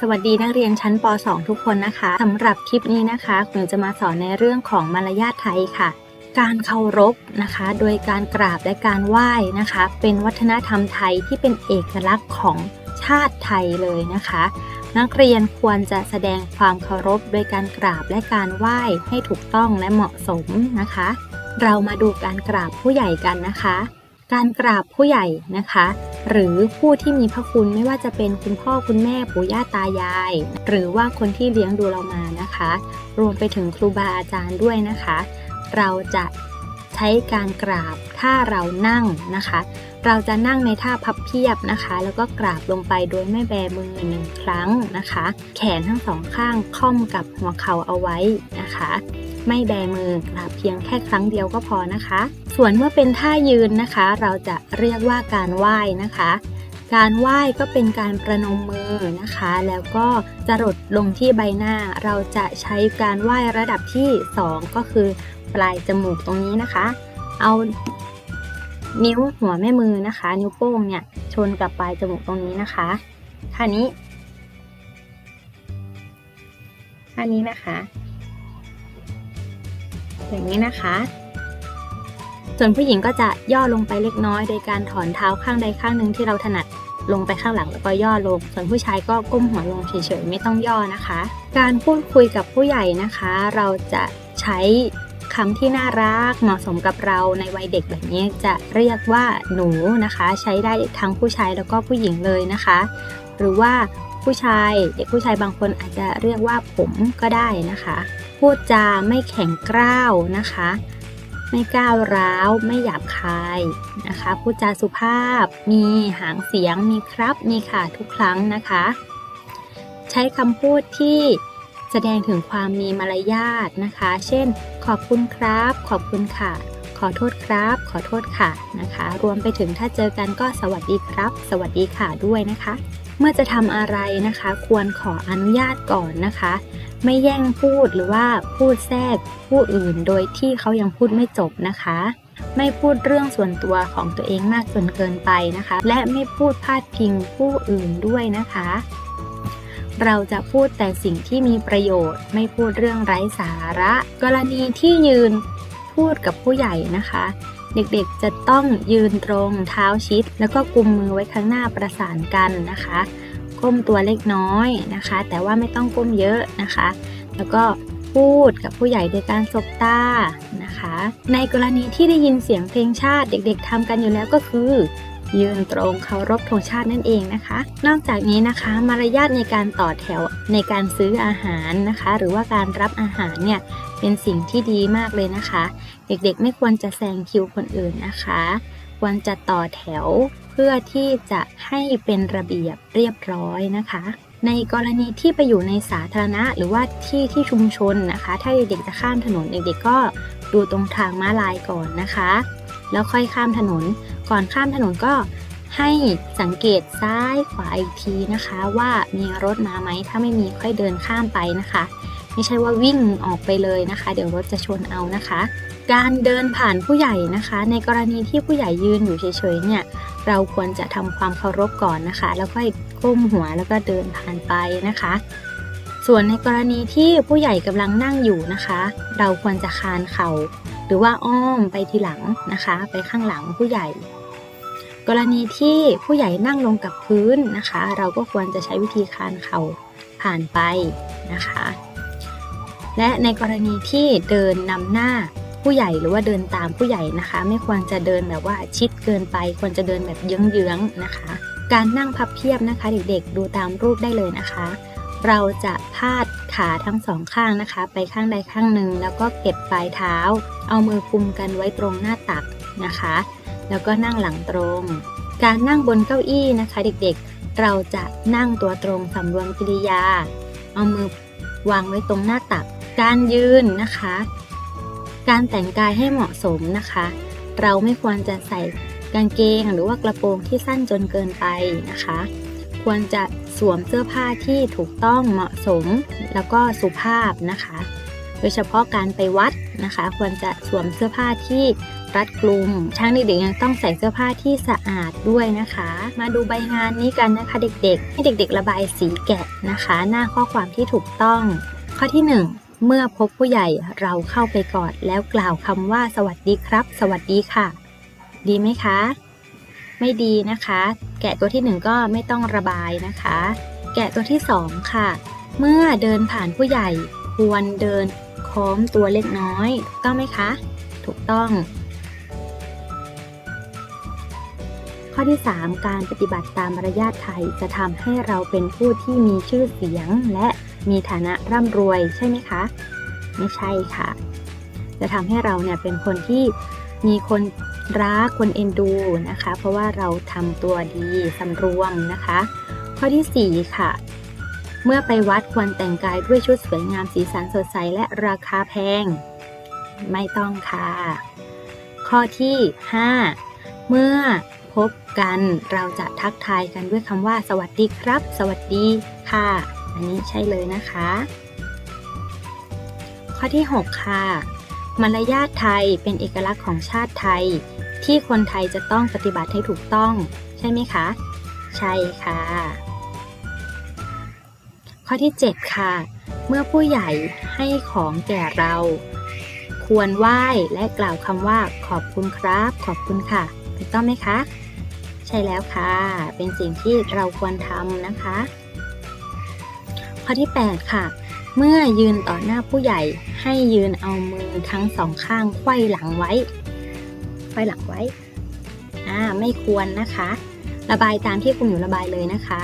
สวัสดีนักเรียนชั้นป .2 ทุกคนนะคะสำหรับคลิปนี้นะคะหนูจะมาสอนในเรื่องของมารยาทไทยค่ะ การเคารพนะคะ โดยการกราบและการไหว้นะคะ เป็นวัฒนธรรมไทยที่เป็นเอกลักษณ์ของชาติไทยเลยนะคะ นักเรียนควรจะแสดงความเคารพโดยการกราบและการไหว้ให้ถูกต้องและเหมาะสมนะคะ เรามาดูการกราบผู้ใหญ่กันนะคะ การกราบผู้ใหญ่นะคะ หรือผู้ที่มีพระคุณไม่ว่าจะเป็นคุณพ่อคุณแม่ปู่ย่าตายาย หรือว่าคนที่เลี้ยงดูเรามานะคะ รวมไปถึงครูบาอาจารย์ด้วยนะคะ เราจะ ใช้การกราบถ้าเรานั่งนะคะ เราจะนั่งในท่าพับเพียบนะคะ แล้วก็กราบลงไปโดยไม่แบมือหนึ่งครั้งนะคะ แขนทั้งสองข้างค่อมกับหัวเข่าเอาไว้นะคะ ไม่แบมือกราบเพียงแค่ครั้งเดียวก็พอนะคะ ส่วนเมื่อเป็นท่ายืนนะคะ เราจะเรียกว่าการไหว้นะคะ การไหว้ก็เป็นการประนมมือนะคะ แล้วก็จรดลงที่ใบหน้า เราจะใช้การไหว้ระดับที่ 2 ก็คือปลายจมูกตรงนี้นะคะ เอานิ้วหัวแม่มือนะคะ นิ้วโป้งเนี่ยชนกับปลายจมูกตรงนี้นะคะท่านี้ท่านี้นะคะอย่างนี้นะคะ ส่วนผู้หญิงก็จะย่อลงไปเล็กน้อย โดยการถอนเท้าข้างใดข้างหนึ่งที่เราถนัด ลงไปข้างหลังแล้วก็ย่อลง ส่วนผู้ชายก็ก้มหัวลงเฉยๆไม่ต้องย่อนะคะ การพูดคุยกับผู้ใหญ่นะคะ เราจะใช้คำที่น่ารักเหมาะสมกับเราในวัยเด็กแบบนี้จะเรียกว่าหนูนะคะ ใช้ได้ทั้งผู้ชายแล้วก็ผู้หญิงเลยนะคะ หรือว่าผู้ชายเด็กผู้ชายบางคนอาจจะเรียกว่าผมก็ได้นะคะ พูดจาไม่แข็งกร้าวนะคะ ไม่ก้าวร้าว ไม่หยาบคายนะคะพูดจาสุภาพ มีหางเสียง มีครับ มีค่ะทุกครั้งนะคะ ใช้คำพูดที่แสดงถึงความมีมารยาทนะคะ เช่น ขอบคุณครับ ขอบคุณค่ะ ขอโทษครับ ขอโทษค่ะนะคะ รวมไปถึงถ้าเจอกันก็สวัสดีครับ สวัสดีค่ะด้วยนะคะ เมื่อจะทำอะไรนะคะ ควรขออนุญาตก่อนนะคะ ไม่แย่งพูดหรือว่าพูดแทรกผู้อื่นโดยที่เขายังพูดไม่จบนะคะ ไม่พูดเรื่องส่วนตัวของตัวเองมากจนเกินไปนะคะ และไม่พูดพาดพิงผู้อื่นด้วยนะคะ เราจะพูดแต่สิ่งที่มีประโยชน์ ไม่พูดเรื่องไร้สาระ กรณีที่ยืนพูดกับผู้ใหญ่นะคะ เด็กๆจะต้องยืนตรงเท้าชิด แล้วก็กุมมือไว้ข้างหน้าประสานกันนะคะ ก้มตัวเล็กน้อยนะคะ แต่ว่าไม่ต้องก้มเยอะนะคะ แล้วก็พูดกับผู้ใหญ่โดยการสบตานะคะ ในกรณีที่ได้ยินเสียงเพลงชาติเด็กๆทำกันอยู่แล้วก็คือ ยืนตรงเคารพธงชาตินั่นเองนะคะ นอกจากนี้นะคะ มารยาทในการต่อแถวในการซื้ออาหารนะคะ หรือว่าการรับอาหารเนี่ยเป็นสิ่งที่ดีมากเลยนะคะ เด็กๆไม่ควรจะแซงคิวคนอื่นนะคะ ควรจะต่อแถวเพื่อที่จะให้เป็นระเบียบเรียบร้อยนะคะ ในกรณีที่ไปอยู่ในสาธารณะ หรือว่าที่ที่ชุมชนนะคะ ถ้าเด็กๆจะข้ามถนนเด็กๆก็ดูตรงทางม้าลายก่อนนะคะ แล้วค่อยข้ามถนน ก่อนข้ามถนนก็ให้สังเกตซ้ายขวาอีกทีนะคะ ว่ามีรถมาไหมถ้าไม่มีค่อยเดินข้ามไปนะคะ ไม่ใช่ว่าวิ่งออกไปเลยนะคะ เดี๋ยวรถจะชนเอานะคะ การเดินผ่านผู้ใหญ่นะคะ ในกรณีที่ผู้ใหญ่ยืนอยู่เฉยๆเนี่ยเราควรจะทำความเคารพก่อนนะคะ แล้วก็ก้มหัวแล้วก็เดินผ่านไปนะคะ ส่วนในกรณีที่ผู้ใหญ่กำลังนั่งอยู่นะคะ เราควรจะคานเข่าหรือว่าอ้อมไปทีหลังนะคะ ไปข้างหลังผู้ใหญ่กรณีที่ผู้ใหญ่นั่งลงกับพื้นนะคะ เราก็ควรจะใช้วิธีคานเข่าผ่านไปนะคะ และในกรณีที่เดินนำหน้าผู้ใหญ่หรือว่าเดินตามผู้ใหญ่นะคะ ไม่ควรจะเดินแบบว่าชิดเกินไป ควรจะเดินแบบเยื้องๆนะคะ การนั่งพับเพียบนะคะ เด็กๆดูตามรูปได้เลยนะคะ เราจะพาดขาทั้งสองข้างนะคะ ไปข้างใดข้างหนึ่งแล้วก็เก็บปลายเท้า เอามือกุมกันไว้ตรงหน้าตักนะคะ แล้วก็นั่งหลังตรง การนั่งบนเก้าอี้นะคะ เด็กๆ เราจะนั่งตัวตรงสำรวมกิริยา เอามือวางไว้ตรงหน้าตัก การยืนนะคะ การแต่งกายให้เหมาะสมนะคะ เราไม่ควรจะใส่กางเกงหรือว่ากระโปรงที่สั้นจนเกินไปนะคะ ควรจะสวมเสื้อผ้าที่ถูกต้องเหมาะสมแล้วก็สุภาพนะคะ โดยเฉพาะการไปวัดนะคะ ควรจะสวมเสื้อผ้าที่รัดกลุ่มช่างเด็กๆยังต้องใส่เสื้อผ้าที่สะอาดด้วยนะคะ มาดูใบงานนี้กันนะคะเด็กๆ ให้เด็กๆ ระบายสีแกะนะคะ หน้าข้อความที่ถูกต้อง ข้อที่หนึ่ง เมื่อพบผู้ใหญ่เราเข้าไปกอดแล้วกล่าวคำว่าสวัสดีครับ สวัสดีค่ะ ดีไหมคะ ไม่ดีนะคะ แกะตัวที่หนึ่งก็ไม่ต้องระบายนะคะ แกะตัวที่สองค่ะ เมื่อเดินผ่านผู้ใหญ่ ควรเดินค้อมตัวเล็กน้อยกต้องไหมคะ ถูกต้อง ข้อที่ 3 การปฏิบัติตามมารยาทไทยจะทำให้เราเป็นผู้ที่มีชื่อเสียงและ มีฐานะร่ำรวยใช่ไหมคะ ไม่ใช่ค่ะ จะทำให้เราเนี่ยเป็นคนที่มีคนรักคนเอ็นดูนะคะ เพราะว่าเราทำตัวดีสำรวมนะคะ ข้อที่ 4 ค่ะ เมื่อไปวัดควรแต่งกายด้วยชุดสวยงามสีสันสดใสและราคาแพง ไม่ต้องค่ะ ข้อที่ 5 เมื่อพบกันเราจะทักทายกันด้วยคำว่า สวัสดีครับ สวัสดีค่ะ อันนี้ใช่เลยนะคะ ข้อที่ 6 ค่ะ มารยาทไทยเป็นเอกลักษณ์ของชาติไทย ที่คนไทยจะต้องปฏิบัติให้ถูกต้อง ใช่ไหมคะ ใช่ค่ะ ข้อที่ 7 ค่ะ เมื่อผู้ใหญ่ให้ของแก่เรา ควรไหว้และกล่าวคำว่าขอบคุณครับ ขอบคุณค่ะถูกต้องไหมคะ ใช่แล้วค่ะ เป็นสิ่งที่เราควรทำนะคะ ข้อที่ 8 ค่ะ เมื่อยืนต่อหน้าผู้ใหญ่ให้ยืนเอามือทั้งสองข้างไขว้หลังไว้ไขว้หลังไว้อ่าไม่ควรนะคะ ระบายตามที่คุณอยู่ระบายเลยนะคะ